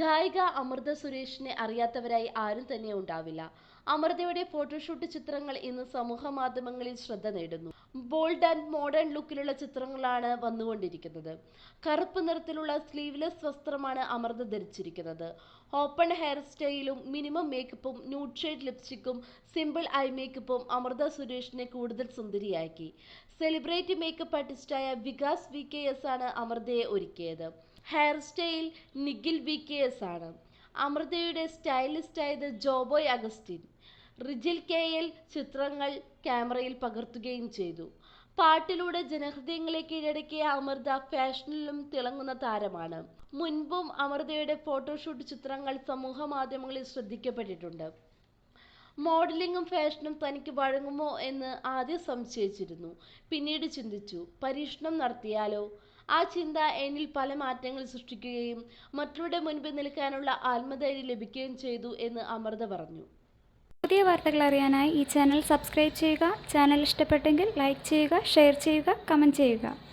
ഗായിക അമൃത സുരേഷിനെ അറിയാത്തവരായി ആരും തന്നെ ഉണ്ടാവില്ല. അമൃതയുടെ ഫോട്ടോഷൂട്ട് ചിത്രങ്ങൾ ഇന്ന് സമൂഹ മാധ്യമങ്ങളിൽ ശ്രദ്ധ നേടുന്നു. ബോൾഡ് ആൻഡ് മോഡേൺ ലുക്കിലുള്ള ചിത്രങ്ങളാണ് വന്നുകൊണ്ടിരിക്കുന്നത്. കറുപ്പ് നിറത്തിലുള്ള സ്ലീവ്ലെസ് വസ്ത്രമാണ് അമൃത ധരിച്ചിരിക്കുന്നത്. ഓപ്പൺ ഹെയർ സ്റ്റൈലും മിനിമം മേക്കപ്പും ന്യൂഡ് ഷെയ്ഡ് ലിപ്സ്റ്റിക്കും സിമ്പിൾ ഐ മേക്കപ്പും അമൃത സുരേഷിനെ കൂടുതൽ സുന്ദരിയാക്കി. സെലിബ്രേറ്റ് മേക്കപ്പ് ആർട്ടിസ്റ്റായ വികാസ് വി കെ എസ് ആണ് അമൃതയെ ഒരുക്കിയത്. Hair style Nikhil V K S ആണ്. അമൃതയുടെ സ്റ്റൈലിസ്റ്റ് സ്റ്റൈലിസ്റ്റായത് Joboy Augustine. Rijil K L ചിത്രങ്ങൾ ക്യാമറയിൽ പകർത്തുകയും ചെയ്തു. പാട്ടിലൂടെ ജനഹൃദയങ്ങളെ കീഴടക്കിയ അമൃത ഫാഷനിലും തിളങ്ങുന്ന താരമാണ്. മുൻപും അമൃതയുടെ ഫോട്ടോഷൂട്ട് ചിത്രങ്ങൾ സമൂഹ മാധ്യമങ്ങളിൽ ശ്രദ്ധിക്കപ്പെട്ടിട്ടുണ്ട്. മോഡലിംഗും ഫാഷനും തനിക്ക് വഴങ്ങുമോ എന്ന് ആദ്യം സംശയിച്ചിരുന്നു. പിന്നീട് ചിന്തിച്ചു പരീക്ഷണം നടത്തിയാലോ? ആ ചിന്ത എന്നിൽ പല മാറ്റങ്ങൾ സൃഷ്ടിക്കുകയും മറ്റുള്ളവരുടെ മുൻപിൽ നിൽക്കാനുള്ള ആത്മധൈര്യം ലഭിക്കുകയും ചെയ്തു എന്ന് അമൃത പറഞ്ഞു. പുതിയ വാർത്തകൾ അറിയാനായി ഈ ചാനൽ സബ്സ്ക്രൈബ് ചെയ്യുക. ചാനൽ ഇഷ്ടപ്പെട്ടെങ്കിൽ ലൈക്ക് ചെയ്യുക ഷെയർ ചെയ്യുക കമന്റ് ചെയ്യുക.